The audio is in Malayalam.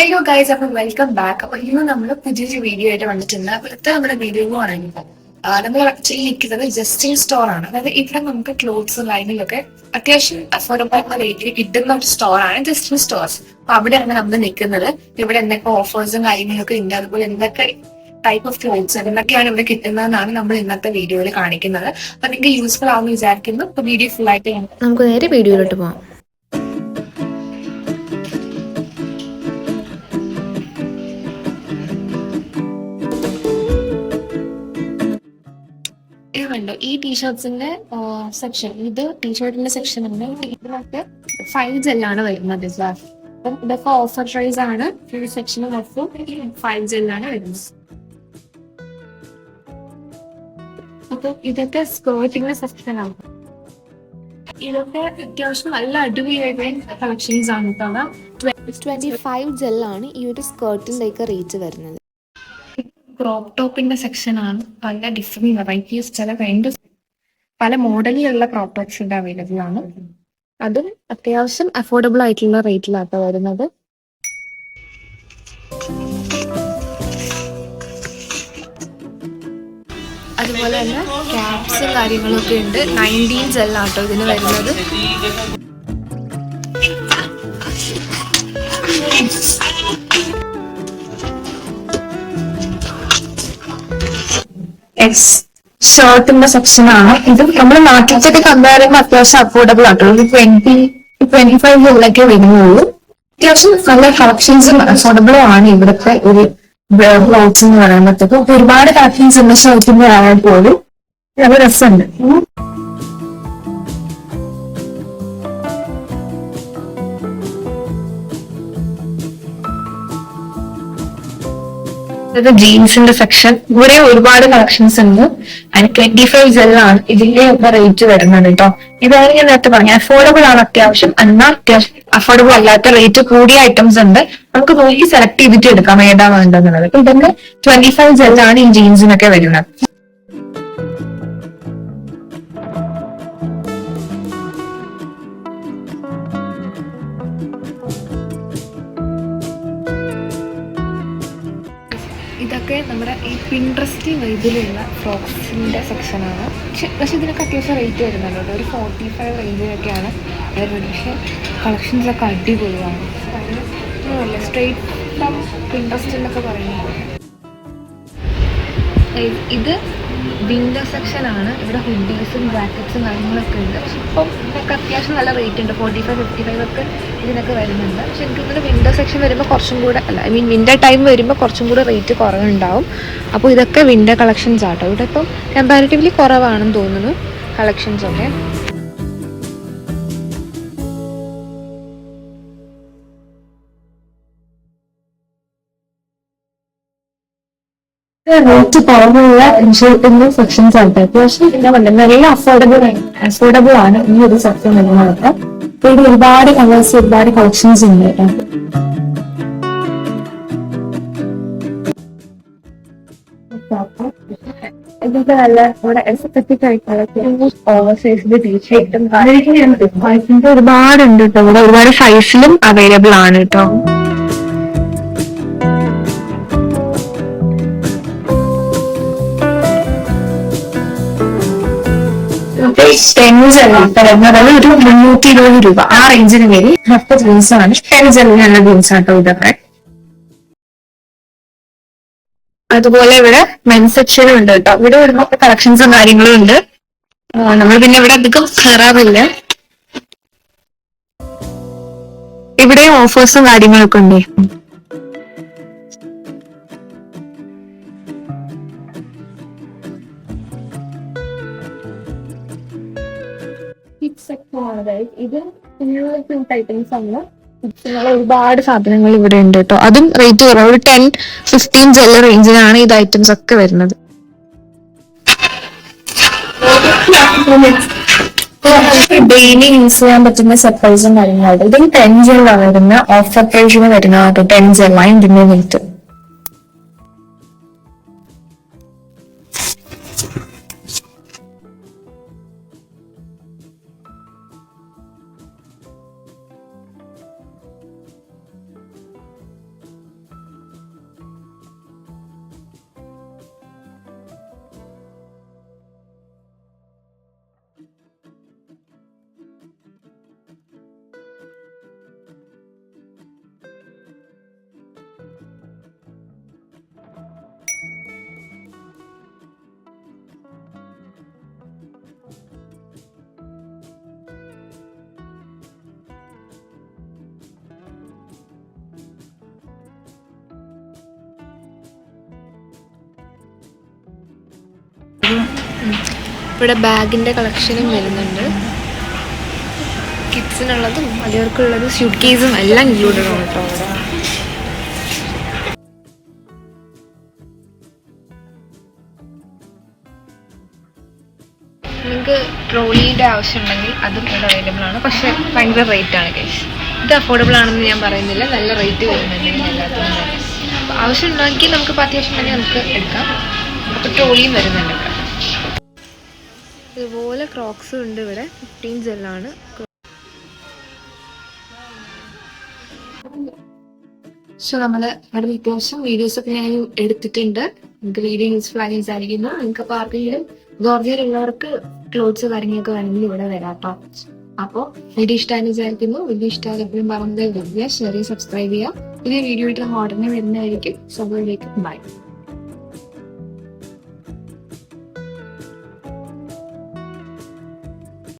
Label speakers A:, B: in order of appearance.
A: ഹലോ ഗൈസ് അപ്പൊ വെൽക്കം ബാക്ക് അപ്പൊ ഇന്ന് നമ്മൾ പുതിയൊരു വീഡിയോ ആയിട്ട് വന്നിട്ടുണ്ട്. അപ്പൊ ഇത്ര നമ്മുടെ വീഡിയോ ആണെങ്കിൽ നമ്മൾ ആക്ച്വലി നിൽക്കുന്നത് ജസ്റ്റിൻ സ്റ്റോർ ആണ്. അതായത് ഇവിടെ നമുക്ക് ക്ലോത്ത്സ് ലൈനിലൊക്കെ അത്യാവശ്യം അഫോർഡബിൾ റേറ്റിൽ കിട്ടുന്ന ഒരു സ്റ്റോർ ആണ് ജസ്റ്റിൻ സ്റ്റോർസ് അപ്പൊ അവിടെയാണ് നമ്മൾ നിൽക്കുന്നത്. ഇവിടെ എന്തൊക്കെ ഓഫേഴ്സും കാര്യങ്ങളൊക്കെ ഉണ്ട്. അതുപോലെ എന്തൊക്കെ ടൈപ്പ് ഓഫ് ക്ലോത്ത്സ് എന്തൊക്കെയാണ് ഇവിടെ കിട്ടുന്നതെന്നാണ് നമ്മൾ ഇന്നത്തെ വീഡിയോയിൽ കാണിക്കുന്നത്. അപ്പൊ നിങ്ങൾക്ക് യൂസ്ഫുൾ ആവുമെന്ന് വിചാരിക്കുന്നു. അപ്പൊ വീഡിയോ ഫുൾ ആയിട്ട്
B: നമുക്ക് നേരെ വീഡിയോയിലോട്ട് പോവാം.
A: കണ്ടോ. ഈ ടീഷർട്സിന്റെ സെക്ഷൻ ഇത് ടീഷർട്ടിന്റെ സെക്ഷൻ ഉണ്ട്. ഇതിനൊക്കെ ഫൈവ് ജെല്ലാണ് വരുന്നത് സാർ അപ്പം ഇതൊക്കെ ഓഫർ പ്രൈസ് ആണ്. ഈ സെക്ഷൻ മൊത്തം ഫൈവ് ജെല്ലാണ് വരുന്നത്. അപ്പൊ ഇതൊക്കെ സ്കേർട്ടിന്റെ സെക്ഷൻ ആണ്. ഇതൊക്കെ അത്യാവശ്യം നല്ല അടിപൊളിയായിട്ടുള്ള കളക്ഷൻസ് ആണ്
B: ട്വന്റി ഫൈവ് ജെല്ലാണ് ഈ ഒരു സ്കേർട്ടിന്റെയൊക്കെ റേറ്റ് വരുന്നത്.
A: ക്രോപ്പ് ടോപ്പിന്റെ സെക്ഷൻ ആണ് പല ഡിഫറെന്റ് വെറൈറ്റീസ് ചില ഭയങ്കര പല മോഡലിലുള്ള ക്രോപ്പ് ടോപ്സ് ഇവിടെ അവൈലബിൾ ആണ്. അതും അത്യാവശ്യം അഫോർഡബിൾ ആയിട്ടുള്ള റേറ്റിലാണ് വരുന്നത്. അതുപോലെ തന്നെ ക്യാപ്സും കാര്യങ്ങളൊക്കെ ഉണ്ട്. നയന്റീൻ ജെല്ലാട്ടോ ഇതിന് വരുന്നത്. എക്സ് ഷർട്ടിന്റെ സെക്ഷൻ ആണ്. ഇത് നമ്മുടെ നാട്ടിലത്തെ കമ്പയർ ചെയ്യുമ്പോൾ അത്യാവശ്യം അഫോർഡബിൾ ആട്ടോ. ഒരു ട്വന്റി ട്വന്റി ഫൈവ് ഉള്ളൊക്കെ വരുന്നുള്ളൂ. അത്യാവശ്യം നല്ല കളക്ഷൻസും അഫോർഡബിളും ആണ് ഇവിടുത്തെ ഒരു ക്ലോത്ത്സ് എന്ന് പറയുമ്പോഴത്തേക്കും ഒരുപാട് കളക്ഷൻസ് ഉണ്ട് ഷർട്ടിന്റെ ആയാൽ പോലും നല്ല രസമുണ്ട്. ഇത് ജീൻസിന്റെ സെക്ഷൻ ഇവിടെ ഒരുപാട് കളക്ഷൻസ് ഉണ്ട്. ആൻഡ് ട്വന്റി ഫൈവ് ജെല്ലാണ് ഇതിന്റെ ഒക്കെ റേറ്റ് വരുന്നത് കേട്ടോ. ഇതാണ് ഞാൻ നേരത്തെ പറഞ്ഞത്. അഫോർഡബിൾ ആണ് അത്യാവശ്യം. എന്നാൽ അത്യാവശ്യം അഫോർഡബിൾ അല്ലാത്ത റേറ്റ് കൂടിയ ഐറ്റംസ് ഉണ്ട്. നമുക്ക് നോക്കി സെലക്ട് ചെയ്തിട്ട് എടുക്കാം. ഏതാ വേണ്ടതെന്നുള്ളത്. ഇതൊക്കെ ട്വന്റി ഫൈവ് ജെല്ലാണ് ഈ ജീൻസിനൊക്കെ വരുന്നത്. ഇതൊക്കെ നമ്മുടെ ഈ പിൻട്രസ്റ്റ് വൈബിലുള്ള ഫ്രോക്സിന്റെ സെക്ഷനാണ് പക്ഷെ ഇതിനൊക്കെ അത്യാവശ്യം റേറ്റ് വരുന്നുണ്ട് ഒരു ഫോർട്ടി ഫൈവ് റേഞ്ചിലൊക്കെയാണ് വരുന്നത്. പക്ഷേ കളക്ഷൻസൊക്കെ അടിപൊളിയാണ്. അല്ല സ്ട്രെയിറ്റ് ഫ്രം പിൻട്രസ്റ്റ് എന്നൊക്കെ പറയുന്നത്. ഇത് വിൻഡോ സെക്ഷനാണ് ഇവിടെ ഹുഡീസും ജാക്കറ്റ്സും കാര്യങ്ങളൊക്കെ ഉണ്ട്. പക്ഷെ ഇപ്പം ഇതിനൊക്കെ അത്യാവശ്യം നല്ല റേറ്റ് ഉണ്ട്. ഫോർട്ടി ഫൈവ് ഫിഫ്റ്റി ഫൈവ് ഒക്കെ ഇതിനൊക്കെ വരുന്നുണ്ട്. പക്ഷെ എനിക്ക് തോന്നുന്നു വിൻഡോ സെക്ഷൻ വരുമ്പോൾ കുറച്ചും കൂടെ അല്ല ഐ മീൻ വിൻഡർ ടൈം വരുമ്പോൾ കുറച്ചും കൂടെ റേറ്റ് കുറവുണ്ടാവും. അപ്പോൾ ഇതൊക്കെ വിൻഡോ കളക്ഷൻസ് ആട്ടോ. ഇവിടെ ഇപ്പം കമ്പാരിറ്റീവ്ലി കുറവാണെന്ന് തോന്നുന്നു കളക്ഷൻസ് ഒക്കെ. റേറ്റ് കുറവുള്ള ഇൻഷുറൻസിന്റെ സെക്ഷൻസ് ആയിട്ട് പറയുക നല്ല അഫോർഡബിൾ അഫോർഡബിൾ ആണ്. ഈ ഒരു സെക്ഷൻ വരുന്നത് ഇവിടെ ഒരുപാട് കളേഴ്സ് ഒരുപാട് കളക്ഷൻസ് ഉണ്ട് കേട്ടോ. ഇതൊക്കെ നല്ല നമ്മുടെ എസ്തറ്റിക് ആയിട്ടുള്ള ഓവർ സൈസിന്റെ ടീഷർട്ടും ഒരുപാടുണ്ട് കേട്ടോ. ഇവിടെ ഒരുപാട് സൈസിലും അവൈലബിൾ ആണ് കേട്ടോ. ടെൻസ് പറയുന്നത് ഒരു മുന്നൂറ്റി ഇരുപത് രൂപ. ആ റേഞ്ചിന് വരി. മൊത്ത ജീൻസാണ് ആണ് ടെൻസിലുള്ള ജീൻസ് ആട്ടോ ഇതൊക്കെ അതുപോലെ ഇവിടെ മെൻ സെക്ഷനും ഉണ്ട് കേട്ടോ. ഇവിടെ ഒരുപാട് കളക്ഷൻസും കാര്യങ്ങളും ഉണ്ട്. നമ്മൾ പിന്നെ ഇവിടെ അധികം കയറാറില്ല ഇവിടെ ഓഫേഴ്സും കാര്യങ്ങളൊക്കെ ഉണ്ട്. ഇത് ഐറ്റംസ് ആണ്. ഒരുപാട് സാധനങ്ങൾ ഇവിടെ ഉണ്ട് കേട്ടോ. അതും റേറ്റ് കുറവ്. ഒരു ടെൻ ഫിഫ്റ്റീൻ ജെല്ല റേഞ്ചിലാണ് ഇത് ഐറ്റംസ് ഒക്കെ വരുന്നത്. ഡെയിലി യൂസ് ചെയ്യാൻ പറ്റുന്ന സർപ്രൈസും കാര്യങ്ങളുണ്ട് ഇതിന് ടെൻ ജെല്ലാണ് വരുന്ന ഓഫർ പ്രൈസിന് വരുന്ന ടെൻ ജെല്ലാണ് ഇതിന്റെ റേറ്റ്
B: ഇവിടെ ബാഗിന്റെ കളക്ഷനും വരുന്നുണ്ട്. കിഡ്സിനുള്ളതും അതിവർക്കുള്ളതും സ്യൂട്ട് കേസും എല്ലാം ഇൻക്ലൂഡഡ് ആണ് കേട്ടോ അവിടെ. നിങ്ങൾക്ക് ട്രോളിയുടെ ആവശ്യമുണ്ടെങ്കിൽ അതും ഇവിടെ അവൈലബിൾ ആണ്. പക്ഷെ ഭയങ്കര റേറ്റ് ആണ് കേസ് ഇത് അഫോർഡബിൾ ആണെന്ന് ഞാൻ പറയുന്നില്ല. നല്ല റേറ്റ് വരുന്നുണ്ട് ആവശ്യം തന്നെ അപ്പോൾ നമുക്ക് അത്യാവശ്യം ഉണ്ടെങ്കിൽ നമുക്ക് എടുക്കാം. അപ്പോൾ ട്രോളിയും വരുന്നുണ്ട് ഇതുപോലെ ക്രോക്സും ഉണ്ട് ഇവിടെ. ഫിഫ്റ്റീൻ ജെല്ലാണ്
A: സോ നമ്മൾ ഇവിടെ അത്യാവശ്യം വീഡിയോസ് ഒക്കെ ഞാൻ എടുത്തിട്ടുണ്ട്. നിങ്ങൾക്ക് വീഡിയോ യൂസ്ഫുൾ ആയി വിചാരിക്കുന്നു നിങ്ങൾക്ക് അപ്പോൾ ആർക്കെങ്കിലും ഗോർജിയിലുള്ളവർക്ക് ക്ലോത്ത്സ് കാര്യങ്ങളൊക്കെ വേണമെങ്കിൽ ഇവിടെ വരാം കേട്ടോ. അപ്പോൾ വീഡിയോ ഇഷ്ടമായി വിചാരിക്കുന്നു. വീഡിയോ ഇഷ്ടമായി എപ്പോഴും പറഞ്ഞത് ഷെയർ ചെയ്യുക സബ്സ്ക്രൈബ് ചെയ്യുക പുതിയ വീഡിയോ ആയിട്ട് നമ്മൾ ഉടനെ വരുന്നതായിരിക്കും. So by